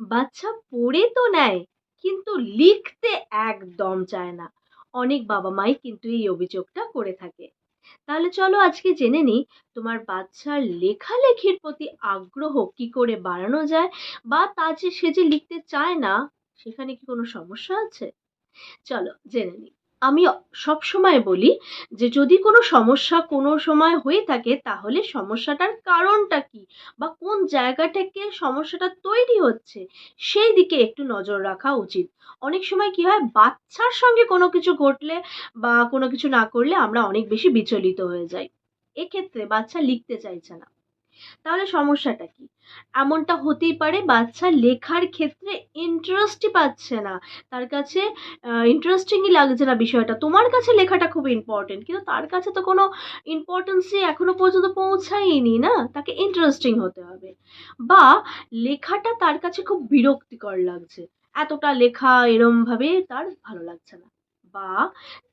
বাচ্চা পড়ে তো নেয়, কিন্তু লিখতে একদম চায় না। অনেক বাবা মাই কিন্তু এই অভিযোগটা করে থাকে। তাহলে চলো আজকে জেনে নিই, তোমার বাচ্চার লেখালেখির প্রতি আগ্রহ কি করে বাড়ানো যায় বা তা যে সে যে লিখতে চায় না, সেখানে কি কোনো সমস্যা আছে? চলো জেনে নিই। আমি সব সময় বলি যে যদি কোনো সমস্যা কোনো সময় হয়ে থাকে, তাহলে সমস্যাটার কারণটা কি বা কোন জায়গা থেকে সমস্যাটা তৈরি হচ্ছে, সেই দিকে একটু নজর রাখা উচিত। অনেক সময় কি হয়, বাচ্চার সঙ্গে কোনো কিছু ঘটলে বা কোনো কিছু না করলে আমরা অনেক বেশি বিচলিত হয়ে যাই। এক্ষেত্রে বাচ্চা লিখতে চাইছে না। তাহলে সমস্যাটা কি? এমনটা হতেই পারে বাচ্চা লেখার ক্ষেত্রে ইন্টারেস্টই পাচ্ছে না। তার কাছে ইন্টারেস্টিংই লাগছে না বিষয়টা। তোমার কাছে লেখাটা খুব ইম্পর্টেন্ট কিন্তু তার কাছে তো কোনো ইম্পর্টেন্সই এখনও পর্যন্ত পৌঁছায়নি, না? তাকে ইন্টারেস্টিং হতে হবে। বা লেখাটা তার কাছে খুব বিরক্তিকর লাগছে। এতটা লেখা এরমভাবে তার ভালো লাগছে না। বা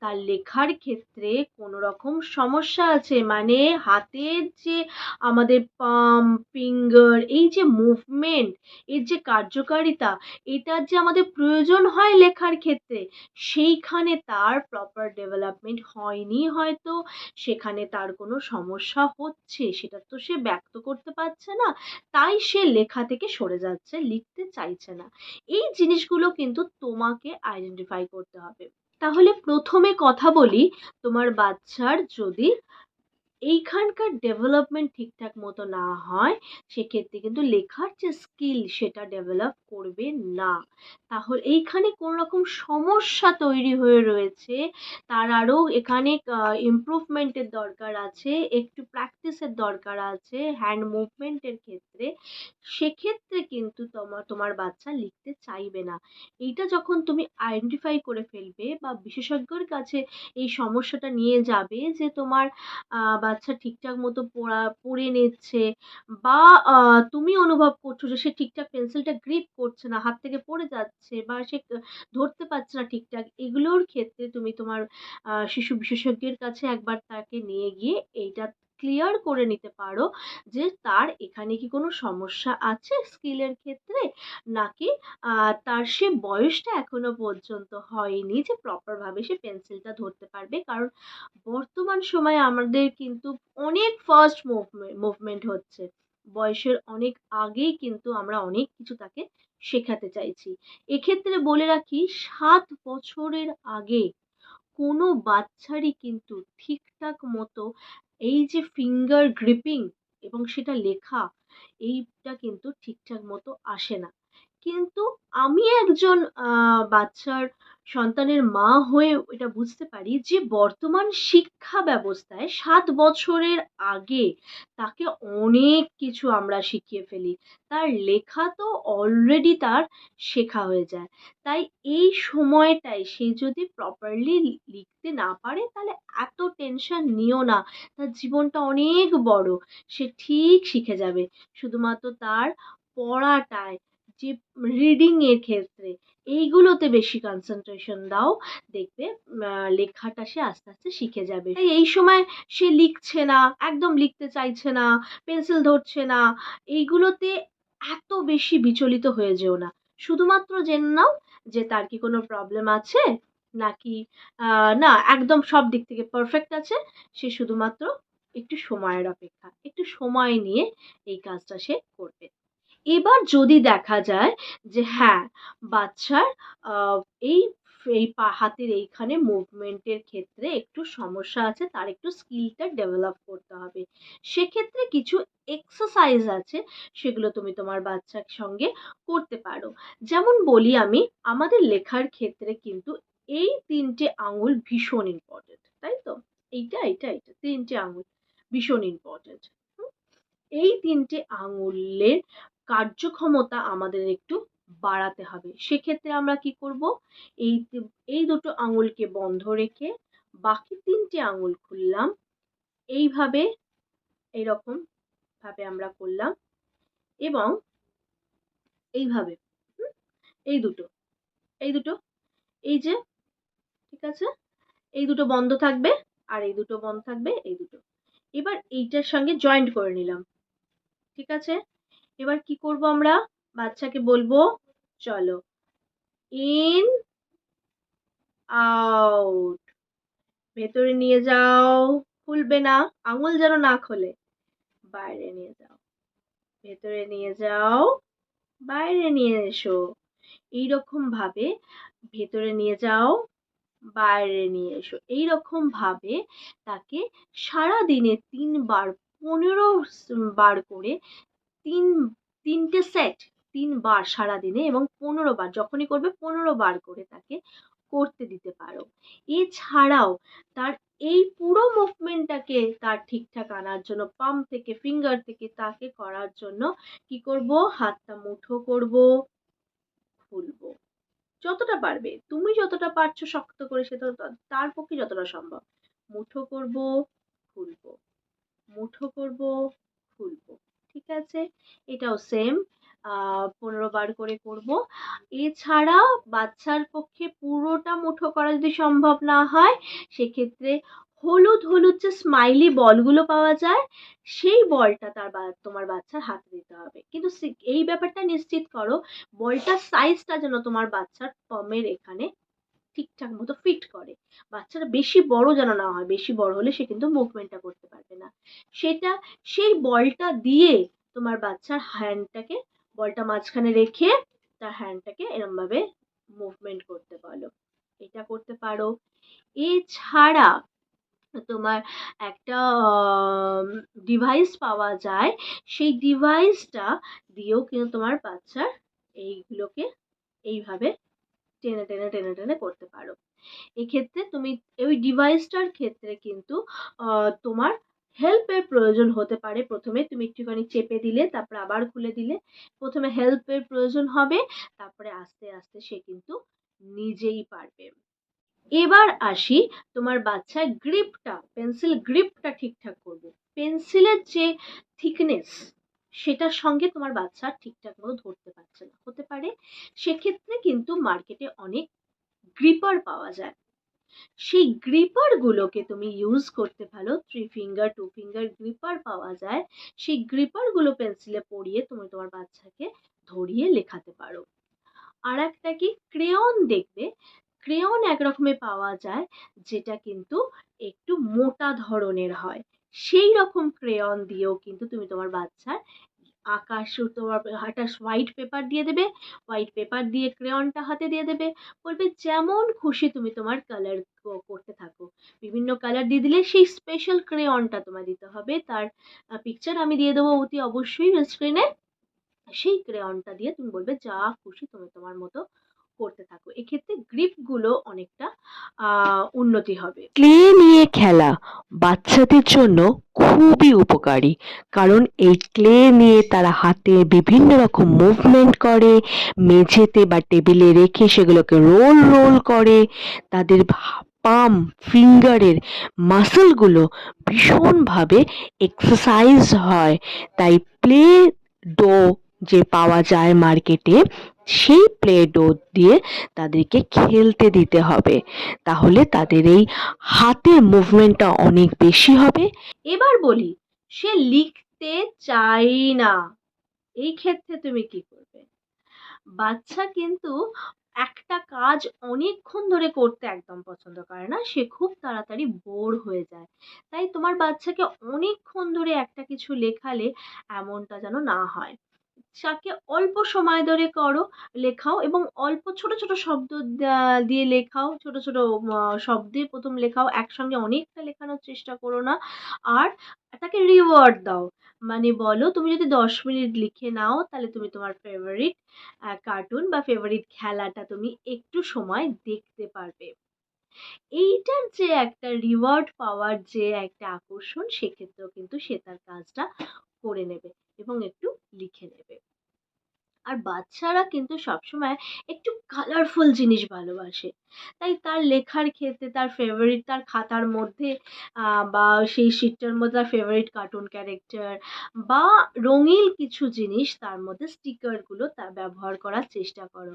তার লেখার ক্ষেত্রে কোনো রকম সমস্যা আছে? মানে হাতের যে আমাদের পাম, ফিঙ্গার, এই যে মুভমেন্ট, এর যে কার্যকারিতা, এটার যে আমাদের প্রয়োজন হয় লেখার ক্ষেত্রে, সেইখানে তার প্রপার ডেভেলপমেন্ট হয়নি হয়তো, সেখানে তার কোনো সমস্যা হচ্ছে, সেটা তো সে ব্যক্ত করতে পারছে না, তাই সে লেখা থেকে সরে যাচ্ছে, লিখতে চাইছে না। এই জিনিসগুলো কিন্তু তোমাকে আইডেন্টিফাই করতে হবে। তাহলে প্রথমে কথা বলি তোমার বাচ্চার যদি এইখানকার ডেভেলপমেন্ট ঠিকঠাক মতো না হয়, সেক্ষেত্রে কিন্তু লেখার যে স্কিল সেটা ডেভেলপ করবে না। তাহলে এইখানে কোনো রকম সমস্যা তৈরি হয়ে রয়েছে, তার আরও এখানে ইমপ্রুভমেন্টের দরকার আছে, একটু প্র্যাকটিসের দরকার আছে হ্যান্ড মুভমেন্টের ক্ষেত্রে, সেক্ষেত্রে কিন্তু তোমার তোমার বাচ্চা লিখতে চাইবে না। এইটা যখন তুমি আইডেন্টিফাই করে ফেলবে বা বিশেষজ্ঞর কাছে এই সমস্যাটা নিয়ে যাবে যে তোমার বাচ্চা ঠিকঠাক মতো পড়া, পড়ে নিচ্ছে বা তুমি অনুভব করছ যে সে ঠিকঠাক পেন্সিলটা গ্রিপ করছে না, হাত থেকে পড়ে যাচ্ছে বা সে ধরতে পারছে না ঠিকঠাক, এগুলোর ক্ষেত্রে তুমি তোমার শিশু বিশেষজ্ঞের কাছে একবার তাকে নিয়ে গিয়ে এইটা ক্লিয়ার করে নিতে পারো যে তার এখানে কি কোনো সমস্যা আছে স্কিলের ক্ষেত্রে? নাকি তার সে বয়সটা এখনও পর্যন্ত হয়নি যে প্রপারভাবে সে পেন্সিলটা ধরতে পারবে? কারণ বর্তমান সময়ে আমাদের কিন্তু অনেক ফার্স্ট ফাস্ট মুভমেন্ট হচ্ছে। বয়সের অনেক আগেই কিন্তু আমরা অনেক কিছু তাকে শেখাতে চাইছি। এক্ষেত্রে বলে রাখি, সাত বছরের আগে কোনো বাচ্চারই কিন্তু ঠিকঠাক মতো এই যে ফিঙ্গার গ্রিপিং এবং সেটা লেখা এইটা কিন্তু ঠিকঠাক মতো আসে না। কিন্তু আমি একজন বাচ্চার সন্তানের মা হয়ে এটা বুঝতে পারি যে বর্তমান শিক্ষা ব্যবস্থায় সাত বছরের আগে তাকে অনেক কিছু আমরা শিখিয়ে ফেলি। তার লেখা তো অলরেডি তার শেখা হয়ে যায়। তাই এই সময়টায় সে যদি প্রপারলি লিখতে না পারে তাহলে এত টেনশন নিও না। তার জীবনটা অনেক বড়। সে ঠিক শিখে যাবে। শুধুমাত্র তার পড়াটায়। যে রিডিংয়ের ক্ষেত্রে, এইগুলোতে বেশি কনসেন্ট্রেশন দাও, দেখবে লেখাটা সে আস্তে আস্তে শিখে যাবে। এই সময় সে লিখছে না, একদম লিখতে চাইছে না পেন্সিল ধরছে না, এইগুলোতে এত বেশি বিচলিত হয়ে যেও না। শুধুমাত্র জেনে নাও যে তার কি কোনো প্রবলেম আছে, নাকি না, একদম সব দিক থেকে পারফেক্ট আছে, সে শুধুমাত্র একটু সময়ের অপেক্ষা, একটু সময় নিয়ে এই কাজটা সে করবে। এবার যদি দেখা যায় যে হ্যাঁ বাচ্চার এই এই পা, হাতের এইখানে মুভমেন্টের ক্ষেত্রে একটু সমস্যা আছে, তার একটু স্কিলটা ডেভেলপ করতে হবে। সেক্ষেত্রে কিছু এক্সারসাইজ আছে, সেগুলো তুমি তোমার বাচ্চার সঙ্গে করতে পারো। যেমন বলি আমি, আমাদের লেখার ক্ষেত্রে কিন্তু এই তিনটে আঙুল ভীষণ ইম্পর্টেন্ট তাই তো? এইটা এইটা এইটা, তিনটে আঙুল ভীষণ ইম্পর্টেন্ট এই তিনটে আঙুলের কার্যক্ষমতা আমাদের একটু বাড়াতে হবে। সেক্ষেত্রে আমরা কি করব? এই এই দুটো আঙুলকে বন্ধ রেখে বাকি তিনটে আঙুল খুললাম। এইভাবে এরকম ভাবে আমরা করলাম এবং এইভাবে এই দুটো এই দুটো, এই যে, ঠিক আছে? এই দুটো বন্ধ থাকবে আর এই দুটো বন্ধ থাকবে, এই দুটো। এবার এইটার সঙ্গে জয়েন্ট করে নিলাম। ঠিক আছে? এবার কি করব আমরা? বাচ্চাকে বলব, চলো। ইন আউট ভেতরে নিয়ে যাও। খুলবে না। আঙুল যেন না খোলে। বাইরে নিয়ে যাও। ভেতরে নিয়ে যাও। বাইরে নিয়ে এসো। এইরকম ভাবে ভেতরে নিয়ে যাও। বাইরে নিয়ে এসো। এইরকম ভাবে তাকে সারা দিনে তিনবার, পনেরো বার করে তিন, তিনটে সেট তিনবার সারা দিনে এবং পনেরো বার যখনই করবে পনেরো বার করে তাকে করতে দিতে পারো। এছাড়াও তার এই পুরো মুভমেন্টটাকে তার ঠিকঠাক আনার জন্য পাম্প থেকে ফিঙ্গার থেকে তাকে করার জন্য কি করব? হাতটা মুঠো করব, খুলবো। যতটা পারবে, তুমি যতটা পারছ শক্ত করে সে তার পক্ষে যতটা সম্ভব। মুঠো করব, খুলবো। মুঠো করব, খুলবো। ঠিক আছে? এটাও সেম পনেরো বার করে করব। এছাড়া বাচ্চার পক্ষে পুরোটা মুঠো করা যদি সম্ভব না হয়, সেক্ষেত্রে হলুদ হলুদ যে স্মাইলি বলগুলো পাওয়া যায়, সেই বলটা তার তোমার বাচ্চার হাতে দিতে হবে। কিন্তু এই ব্যাপারটা নিশ্চিত করো, বলটার সাইজটা যেন তোমার বাচ্চার পমের এখানে ঠিকঠাক মতো ফিট করে। বাচ্চারা বেশি বড় যেন না হয়, বেশি বড় হলে সে কিন্তু মুভমেন্টটা করতে পারবে না। সেটা, সেই বলটা দিয়ে তোমার বাচ্চার হ্যান্ডটাকে বলটা মাঝখানে রেখে তার হ্যান্ডটাকে এরমভাবে মুভমেন্ট করতে বলো। এটা করতে পারো। এছাড়া তোমার একটা ডিভাইস পাওয়া যায়। সেই ডিভাইসটা দিয়েও কিন্তু তোমার বাচ্চার এইগুলোকে এইভাবে টেনে টেনে টেনে টেনে করতে পারো। এক্ষেত্রে তুমি ওই ডিভাইসটার ক্ষেত্রে কিন্তু তোমার হেল্পের প্রয়োজন হতে পারে। প্রথমে তুমি একটুখানি চেপে দিলে, তারপরে আবার খুলে দিলে। প্রথমে হেল্পের প্রয়োজন হবে, তারপরে আস্তে আস্তে সে কিন্তু নিজেই পারবে। এবার আসি তোমার বাচ্চার গ্রিপটা পেন্সিল গ্রিপটা ঠিকঠাক করবে। পেন্সিলের যে থিকনেস সেটার সঙ্গে তোমার বাচ্চা ঠিকঠাক মতো ধরতে পারছে না। হতে পারে সেক্ষেত্রে কিন্তু মার্কেটে অনেক গ্রিপার পাওয়া যায়। সেই গ্রিপারগুলোকে তুমি ইউজ করতে পারো three finger two finger gripper পাওয়া যায়। সেই গ্রিপারগুলো পেন্সিলে পরিয়ে তুমি তোমার বাচ্চাকে ধরিয়ে লেখাতে পারো। আর একটা কি? ক্রেয়ন দেখবে। ক্রেয়ন এক রকমের পাওয়া যায়, যেটা কিন্তু একটু মোটা ধরনের হয়। সেই রকম ক্রেয়ন দিয়েও কিন্তু তুমি তোমার বাচ্চার আকাশ তোমার একটা হোয়াইট পেপার দিয়ে দেবে। হোয়াইট পেপার দিয়ে ক্রেয়নটা হাতে দিয়ে দেবে। বলবে, যেমন খুশি তুমি তোমার কালার করতে থাকো। বিভিন্ন কালার দিয়ে দিলে সেই স্পেশাল ক্রেয়নটা তোমার দিতে হবে। তার পিকচার আমি দিয়ে দেবো অতি অবশ্যই স্ক্রিনে সেই ক্রেয়নটা দিয়ে তুমি বলবে, যা খুশি তুমি তোমার মতো করতে থাকো, এক্ষেত্রে গ্রিপগুলো অনেকটা উন্নতি হবে। ক্লে নিয়ে খেলা বাচ্চাদের জন্য খুবই উপকারী, কারণ এই ক্লে নিয়ে তারা হাতে বিভিন্ন রকম মুভমেন্ট করে, মেঝেতে বা টেবিলে রেখে সেগুলোকে রোল রোল করে, তাদের পাম ফিঙ্গারের মাসলগুলো ভীষণভাবে এক্সারসাইজ হয়। তাই প্লে ডো যে পাওয়া যায় মার্কেটে সেই প্লে ডো দিয়ে তাদেরকে খেলতে দিতে হবে। তাহলে তাদের এই হাতের মুভমেন্টটা অনেক বেশি হবে। এবার বলি, সে লিখতে চাই না। এই ক্ষেত্রে তুমি কি করবে? বাচ্চা কিন্তু একটা কাজ অনেকক্ষণ ধরে করতে একদম পছন্দ করে না, সে খুব তাড়াতাড়ি বোর হয়ে যায়। তাই তোমার বাচ্চাকে অনেকক্ষণ ধরে একটা কিছু লেখালে এমনটা যেন না হয়। তাকে অল্প সময় ধরে করো, লেখাও এবং অল্প ছোট ছোট শব্দ দিয়ে লেখাও, ছোট ছোট শব্দে প্রথম লেখাও একসঙ্গে অনেকটা লেখানোর চেষ্টা করো না। আর তাকে রিওয়ার্ড দাও। মানে বলো, তুমি যদি দশ মিনিট লিখে নাও, তাহলে তুমি তোমার ফেভারিট কার্টুন বা ফেভারিট খেলাটা তুমি একটু সময় দেখতে পারবে। এইটার যে একটা রিওয়ার্ড পাওয়ার যে একটা আকর্ষণ, সেক্ষেত্রেও কিন্তু সে তার কাজটা করে নেবে এবং একটু লিখে নেবে। আর বাচ্চারা কিন্তু সবসময় একটু কালারফুল জিনিস ভালোবাসে। তাই তার লেখার ক্ষেত্রে তার ফেভারিট তার খাতার মধ্যে বা সেই শিটটার মধ্যে তার ফেভারিট কার্টুন ক্যারেক্টার বা রঙিন কিছু জিনিস তার মধ্যে স্টিকারগুলো তা ব্যবহার করার চেষ্টা করো।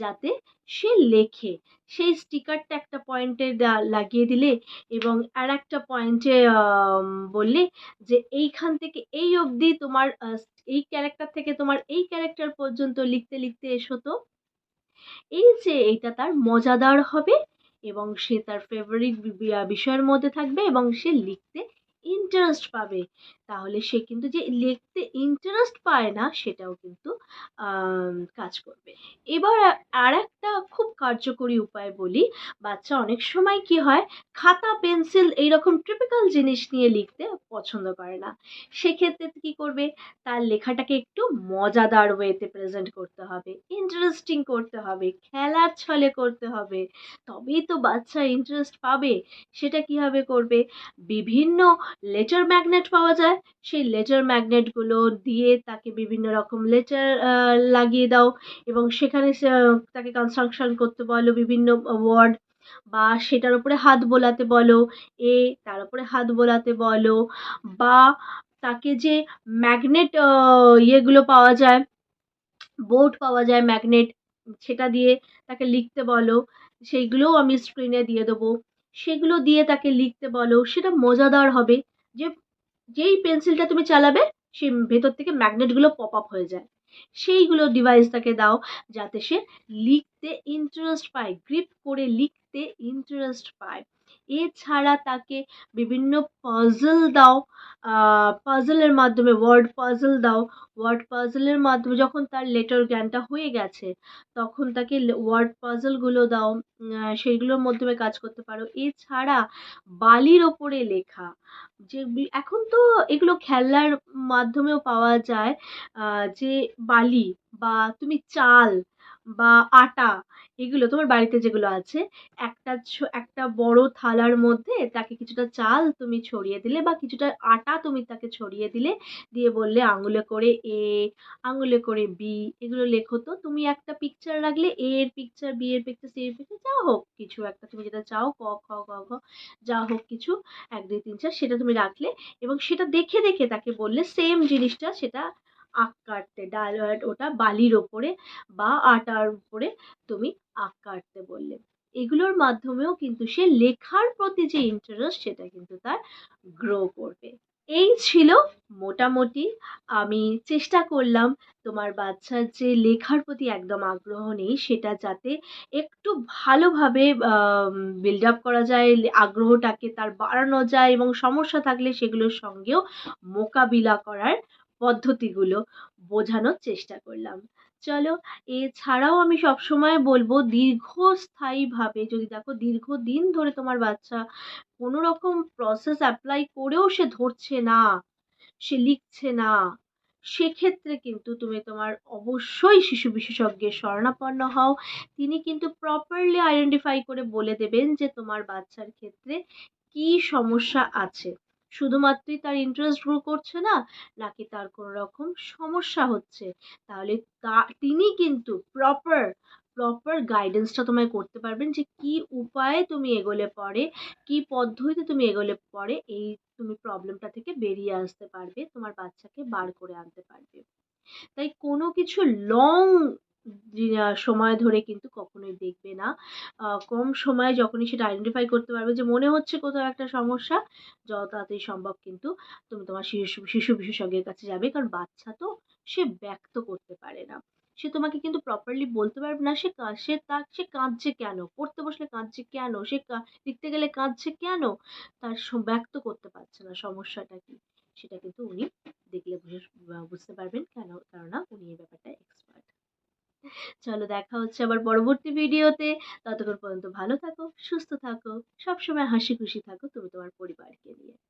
যাতে সে লেখে। সেই স্টিকারটা একটা পয়েন্টে লাগিয়ে দিলে এবং আর একটা পয়েন্টে বললে যে এইখান থেকে এই অবধি তোমার এই ক্যারেক্টার থেকে তোমার এই ক্যারেক্টার পর্যন্ত লিখতে লিখতে এসো তো। এই যে এইটা তার মজাদার হবে এবং সে তার ফেভারিট বিষয়ের মধ্যে থাকবে এবং সে লিখতে ইন্টারেস্ট পাবে। তাহলে সে কিন্তু যে লিখতে ইন্টারেস্ট পায় না, সেটাও কিন্তু কাজ করবে। এবার আর একটা খুব কার্যকরী উপায় বলি। বাচ্চা অনেক সময় কি হয়, খাতা, পেন্সিল এইরকম টিপিক্যাল জিনিস নিয়ে লিখতে পছন্দ করে না। সেক্ষেত্রে কি করবে, তার লেখাটাকে একটু মজাদার ওয়েতে প্রেজেন্ট করতে হবে ইন্টারেস্টিং করতে হবে, খেলার ছলে করতে হবে। তবেই তো বাচ্চা ইন্টারেস্ট পাবে। সেটা কীভাবে করবে, বিভিন্ন লেটার ম্যাগনেট পাওয়া যায়। সেই লেটার ম্যাগনেটগুলো দিয়ে তাকে বিভিন্ন রকম লেটার লাগিয়ে দাও এবং সেখানে তাকে কনস্ট্রাকশন করতে বলো, বিভিন্ন ওয়ার্ড বা সেটার উপরে হাত বোলাতে বলো, এ, তার উপরে হাত বোলাতে বলো বা তাকে যে ম্যাগনেট ইয়েগুলো পাওয়া যায় বোর্ড পাওয়া যায় ম্যাগনেট সেটা দিয়ে তাকে লিখতে বলো, সেইগুলোও আমি স্ক্রিনে দিয়ে দেবো। সেগুলো দিয়ে তাকে লিখতে বলো, সেটা মজাদার হবে। যে, যেই পেন্সিলটা তুমি চালাবে সে ভেতর থেকে ম্যাগনেটগুলো পপ আপ হয়ে যায়। সেইগুলো ডিভাইস তাকে দাও যাতে সে লিখতে ইন্টারেস্ট পায় গ্রিপ করে লিখতে ইন্টারেস্ট পায়। এছাড়া তাকে বিভিন্ন পাজল দাও পাজলের মাধ্যমে ওয়ার্ড পাজল দাও। ওয়ার্ড পাজলের মাধ্যমে যখন তার লেটার জ্ঞানটা হয়ে গেছে, তখন তাকে ওয়ার্ড পাজলগুলো দাও সেইগুলোর মাধ্যমে কাজ করতে পারো। এছাড়া বালির ওপরে লেখা, যে এখন তো এগুলো খেলার মাধ্যমেও পাওয়া যায় যে বালি বা তুমি চাল বা আটা এগুলো তোমার বাড়িতে যেগুলো আছে, একটা একটা বড় থালার মধ্যে তাকে কিছুটা চাল তুমি ছড়িয়ে দিলে বা কিছুটা আটা তুমি তাকে ছড়িয়ে দিলে, দিয়ে বললে আঙুলে করে এ, আঙুলে করে বি, এগুলো লেখো তো। তুমি একটা পিকচার রাখলে এ এর পিকচার বি এর পিকচার সি এর পিকচার যা হোক কিছু একটা তুমি যেটা চাও, ক, খ গ ঘ, যা হোক কিছু, এক, দুই, তিন, চার, সেটা তুমি রাখলে এবং সেটা দেখে দেখে তাকে বললে সেম জিনিসটা সেটা আঁক কাটতে, ডাল ওটা বালির ওপরে বা আটার উপরে তুমি আঁক কাটতে বললে। এগুলোর মাধ্যমেও কিন্তু সে লেখার প্রতি যে ইন্টারেস্ট সেটা কিন্তু তার গ্রো করবে। এই ছিল মোটামুটি আমি চেষ্টা করলাম তোমার বাচ্চার যে লেখার প্রতি একদম আগ্রহ নেই, সেটা যাতে একটু ভালোভাবে বিল্ড আপ করা যায়, আগ্রহটাকে তার বাড়ানো যায় এবং সমস্যা থাকলে সেগুলোর সঙ্গেও মোকাবিলা করার পদ্ধতিগুলো বোঝানোর চেষ্টা করলাম। চলো, এছাড়াও আমি সবসময় বলব, দীর্ঘস্থায়ীভাবে যদি দেখো দীর্ঘদিন ধরে তোমার বাচ্চা কোনো রকম প্রসেস অ্যাপ্লাই করেও সে ধরছে না, সে লিখছে না, সেক্ষেত্রে কিন্তু তুমি তোমার অবশ্যই শিশু বিশেষজ্ঞের শরণাপন্ন হও। তিনি কিন্তু প্রপারলি আইডেন্টিফাই করে বলে দেবেন যে তোমার বাচ্চার ক্ষেত্রে কি সমস্যা আছে। শুধুমাত্রই তার ইন্টারেস্ট গ্রো করছে না, নাকি তার কোনো রকম সমস্যা হচ্ছে? তাহলে তা, তিনি কিন্তু প্রপার প্রপার গাইডেন্সটা তোমায় করতে পারবেন যে কি উপায়ে তুমি এগোলে পরে, কি পদ্ধতিতে তুমি এগোলে পরে এই তুমি প্রবলেমটা থেকে বেরিয়ে আসতে পারবে, তোমার বাচ্চাকে বার করে আনতে পারবে। তাই কোনো কিছু লং সময় ধরে কিন্তু কখনোই দেখবে না। কম সময়ে যখনই সেটা আইডেন্টিফাই করতে পারবে যে মনে হচ্ছে কোথাও একটা সমস্যা, যত তাড়াতাড়ি সম্ভব কিন্তু তুমি তোমার শিশু শিশু বিশেষজ্ঞের কাছে যাবে। কারণ বাচ্চা তো সে ব্যক্ত করতে পারে না। সে তোমাকে কিন্তু প্রপারলি বলতে পারবে না সে সে তা, সে কাঁদছে কেন? পড়তে বসলে কাঁদছে কেন? সে লিখতে গেলে কাঁদছে কেন? তার ব্যক্ত করতে পারছে না সমস্যাটা কি? সেটা কিন্তু উনি দেখলে বুঝে- বুঝতে পারবেন কেন, কেননা উনি এই ব্যাপারটা এক্সপার্ট চলো দেখা হচ্ছে আবার পরবর্তী ভিডিওতে। ততক্ষণ পর্যন্ত ভালো থাকো, সুস্থ থাকো, সবসময় হাসি খুশি থাকো, তুমি তোমার পরিবারকে নিয়ে।